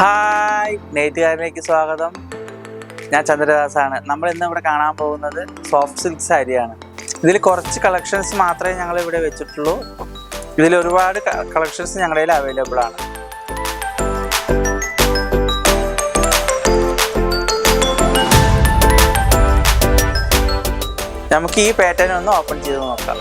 Hi നെയ്ത്തുകാരിലേക്ക് സ്വാഗതം. ഞാൻ ചന്ദ്രദാസാണ്. നമ്മൾ ഇന്ന് ഇവിടെ കാണാൻ പോകുന്നത് സോഫ്റ്റ് സിൽക്ക് സാരിയാണ്. ഇതിൽ കുറച്ച് കളക്ഷൻസ് മാത്രമേ ഞങ്ങൾ ഇവിടെ വെച്ചിട്ടുള്ളൂ. ഇതിൽ ഒരുപാട് കളക്ഷൻസ് ഞങ്ങളുടെ കയ്യിൽ അവൈലബിൾ ആണ്. നമുക്ക് ഈ പാറ്റേൺ ഒന്ന് ഓപ്പൺ ചെയ്ത് നോക്കാം.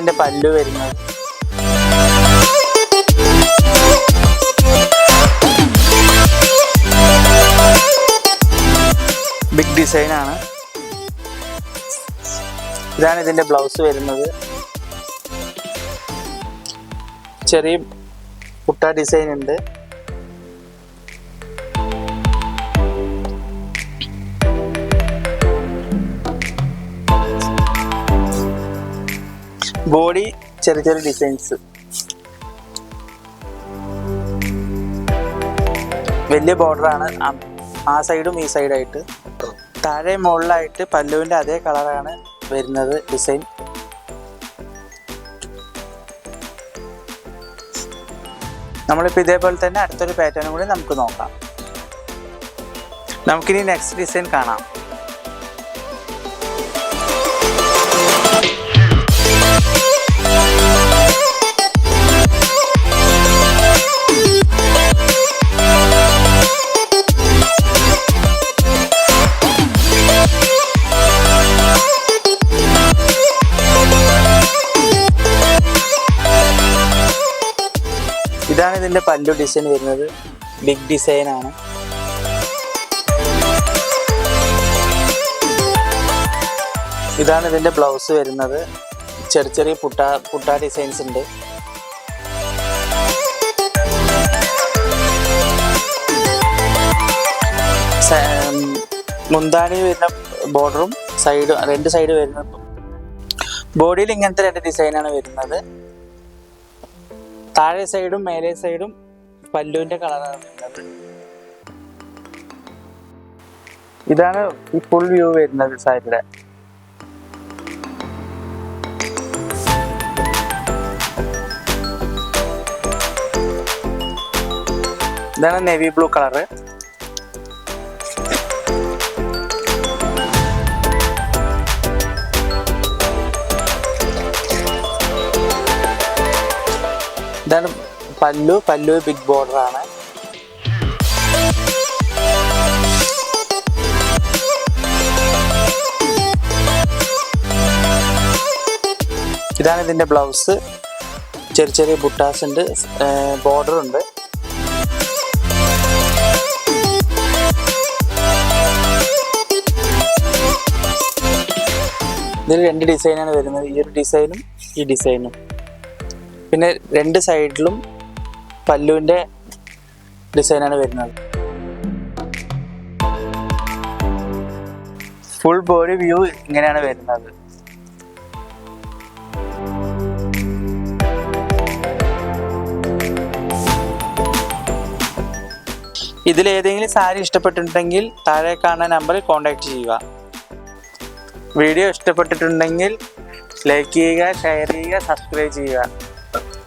ഇതിന്റെ പല്ലു വരുന്നത് ബിഗ് ഡിസൈൻ ആണ്. ഇതാണ് ഇതിന്റെ ബ്ലൗസ് വരുന്നത്. ചെറിയ പുട്ട ഡിസൈൻ ഉണ്ട്. ബോഡി ചെറിയ ചെറിയ ഡിസൈൻസ്. വലിയ ബോർഡറാണ് ആ സൈഡും ഈ സൈഡായിട്ട് താഴെ മുകളിലായിട്ട് പല്ലുവിന്റെ അതേ കളറാണ് വരുന്നത് ഡിസൈൻ. നമ്മളിപ്പോൾ ഇതേപോലെ തന്നെ അടുത്തൊരു പാറ്റേണും കൂടി നമുക്ക് നോക്കാം. നമുക്കിനി നെക്സ്റ്റ് ഡിസൈൻ കാണാം. ഇതാണ് ഇതിന്റെ പല്ലു ഡിസൈൻ വരുന്നത്. ബിഗ് ഡിസൈൻ ആണ്. ഇതാണ് ഇതിന്റെ ബ്ലൗസ് വരുന്നത്. ചെറിയ ചെറിയ പുട്ട പുട്ട ഡിസൈൻസ് ഉണ്ട്. മുന്താണി വരുന്ന ബോർഡറും സൈഡ് രണ്ട് സൈഡ് വരുന്ന ബോഡിയിൽ ഇങ്ങനത്തെ രണ്ട് ഡിസൈനാണ് വരുന്നത്. താഴെ സൈഡും മേലെ സൈഡും പല്ലുവിന്റെ കളറാണ് ഇതാണ് ഈ ഫുൾ വ്യൂ വരുന്നത് സാരിയുടെ. ഇതാണ് നേവി ബ്ലൂ കളറ് ഇതാണ് പല്ലു. പല്ലു ബിഗ് ബോർഡർ ആണ്. ഇതാണ് ഇതിന്റെ ബ്ലൗസ് ചെറിയ ചെറിയ ബുട്ടാസ് ഉണ്ട്. ബോർഡർ ഉണ്ട്. ഇതിൽ രണ്ട് ഡിസൈനാണ് വരുന്നത്. ഈ ഒരു ഡിസൈനും ഈ ഡിസൈനും പിന്നെ രണ്ട് സൈഡിലും പല്ലുവിന്റെ ഡിസൈനാണ് വരുന്നത്. ഫുൾ ബോഡി വ്യൂ ഇങ്ങനെയാണ് വരുന്നത്. ഇതിൽ ഏതെങ്കിലും സാരി ഇഷ്ടപ്പെട്ടിട്ടുണ്ടെങ്കിൽ താഴെ കാണുന്ന നമ്പറിൽ കോൺടാക്ട് ചെയ്യുക. വീഡിയോ ഇഷ്ടപ്പെട്ടിട്ടുണ്ടെങ്കിൽ ലൈക്ക് ചെയ്യുക ഷെയർ ചെയ്യുക സബ്സ്ക്രൈബ് ചെയ്യുക.